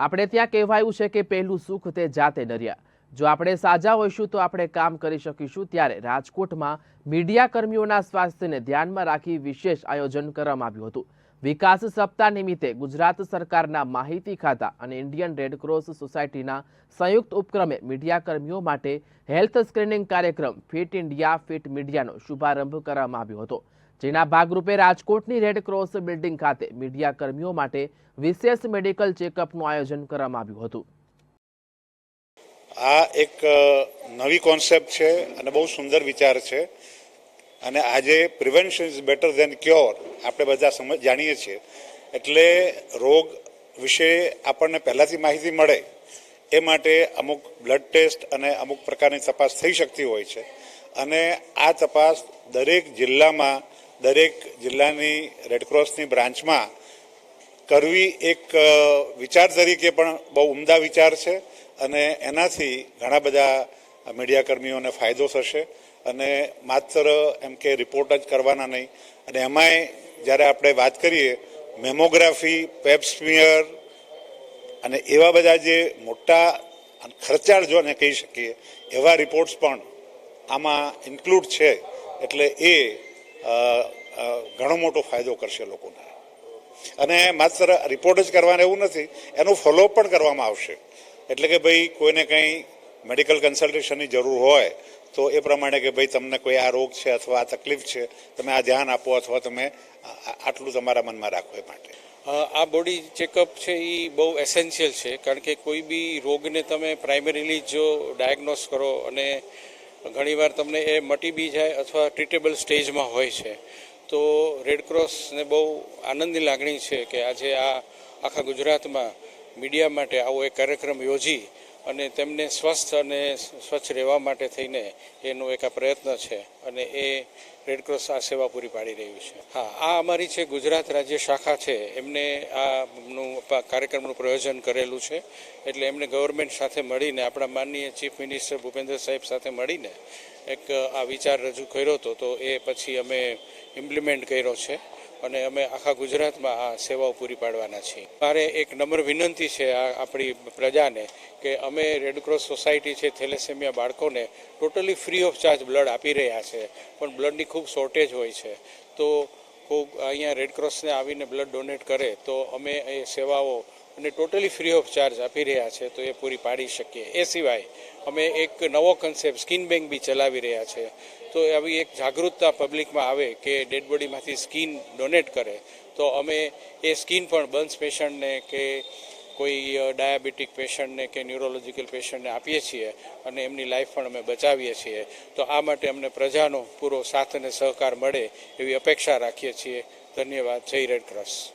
આપણે ત્યાં કહેવાયું છે કે પહેલું સુખ તે જાતે નર્યા. જો આપણે સાજા હોઈશું તો આપણે કામ કરી શકીશું ત્યારે રાજકોટમાં મીડિયા કર્મીઓના સ્વાસ્થ્યને ધ્યાનમાં રાખી વિશેષ આયોજન કરવામાં આવ્યું હતું. વિકાસ સપ્તાહ નિમિત્તે ગુજરાત સરકારના માહિતી ખાતા અને ઇન્ડિયન રેડક્રોસ સોસાયટીના સંયુક્ત ઉપક્રમે મીડિયા કર્મીઓ માટે હેલ્થ સ્ક્રીનિંગ કાર્યક્રમ ફિટ ઇન્ડિયા ફિટ મીડિયાનો શુભારંભ કરવામાં આવ્યો હતો. જેના ભાગરૂપે રાજકોટની રેડક્રોસ બિલ્ડિંગ ખાતે મીડિયા કર્મીઓ માટે વિશેષ મેડિકલ ચેકઅપનું આયોજન કરવામાં આવ્યું હતું. આ એક નવી કોન્સેપ્ટ છે અને બહુ સુંદર વિચાર છે. અને આજે prevention is better than cure આપણે બધા સમજ, જાણીએ છીએ. એટલે રોગ વિશે આપણને પહેલાંથી માહિતી મળે એ માટે અમુક બ્લડ ટેસ્ટ અને અમુક પ્રકારની તપાસ થઈ શકતી હોય છે. અને આ તપાસ દરેક જિલ્લામાં દરેક જિલ્લાની રેડક્રોસની બ્રાન્ચમાં કરવી એક વિચાર તરીકે પણ બહુ ઉમદા વિચાર છે અને એનાથી ઘણા બધા મીડિયાકર્મીઓને ફાયદો થશે અને માત્ર એમ કે રિપોર્ટ જ કરવાના નહીં. અને એમાંય જ્યારે આપણે વાત કરીએ, મેમોગ્રાફી પેપ્સમિયર અને એવા બધા જે મોટા ખર્ચાળ જોને કહી શકીએ, એવા રિપોર્ટ્સ પણ આમાં ઇન્ક્લુડ છે. એટલે એ ઘણો મોટો ફાયદો કરશે લોકોને. અને માત્ર રિપોર્ટ જ કરવાનું એવું નથી, એનું ફોલોઅપ પણ કરવામાં આવશે. એટલે કે ભાઈ, કોઈને કંઈ મેડિકલ કન્સલ્ટેશનની જરૂર હોય, તો એ પ્રમાણે કે ભાઈ, તમને કોઈ આ રોગ છે અથવા આ તકલીફ છે, તમે આ ધ્યાન આપો અથવા તમે આટલું તમારા મનમાં રાખો એ માટે. આ બોડી ચેકઅપ છે એ બહુ એસેન્શિયલ છે, કારણ કે કોઈ બી રોગને તમે પ્રાઇમરીલી જો ડાયગ્નોસ કરો અને ઘણીવાર તમને એ મટી બી જાય અથવા ટ્રીટેબલ સ્ટેજમાં હોય છે. તો રેડક્રોસને બહુ આનંદની લાગણી છે કે આજે આ આખા ગુજરાતમાં મીડિયા માટે આવો એક કાર્યક્રમ યોજી અને તેમને સ્વસ્થ અને સ્વચ્છ રહેવા માટે થઈને એનો એક આ પ્રયત્ન છે અને એ રેડક્રોસ આ સેવા પૂરી પાડી રહ્યું છે. હા, આ અમારી છે ગુજરાત રાજ્ય શાખા છે, એમને આ કાર્યક્રમનું પ્રયોજન કરેલું છે. એટલે એમને ગવર્મેન્ટ સાથે મળીને, આપણા માનનીય ચીફ મિનિસ્ટર ભૂપેન્દ્ર સાહેબ સાથે મળીને એક આ વિચાર રજૂ કર્યો હતો. તો એ પછી અમે ઇમ્પ્લિમેન્ટ કર્યો છે. અને અમે આખા ગુજરાતમાં આ સેવાઓ પૂરી પાડવાના છીએ. મારે એક નમ્ર વિનંતી છે આ આપણી પ્રજાને કે અમે રેડક્રોસ સોસાયટી છે, થેલેસેમિયા બાળકોને totally free of charge blood આપી રહ્યા છે, પણ બ્લડની ખૂબ શોર્ટેજ હોય છે. તો ખૂબ અહીંયા રેડક્રોસને આવીને બ્લડ ડોનેટ કરે, તો અમે એ સેવાઓ અને ટોટલી ફ્રી ઓફ ચાર્જ આપી રહ્યા છે, તો એ પૂરી પાડી શકીએ. એ સિવાય અમે એક નવો કન્સેપ્ટ સ્કિન બેંક બી ચલાવી રહ્યા છે. તો આવી એક જાગૃતતા પબ્લિકમાં આવે કે ડેડ બોડીમાંથી સ્કીન ડોનેટ કરે, તો અમે એ સ્કીન પણ બન્સ પેશન્ટને કે કોઈ ડાયાબિટીક પેશન્ટને કે ન્યુરોલોજીકલ પેશન્ટને આપીએ છીએ અને એમની લાઈફ પણ અમે બચાવીએ છીએ. તો આ માટે અમને પ્રજાનો પૂરો સાથ અને સહકાર મળે એવી અપેક્ષા રાખીએ છીએ. ધન્યવાદ. જય રેડ ક્રોસ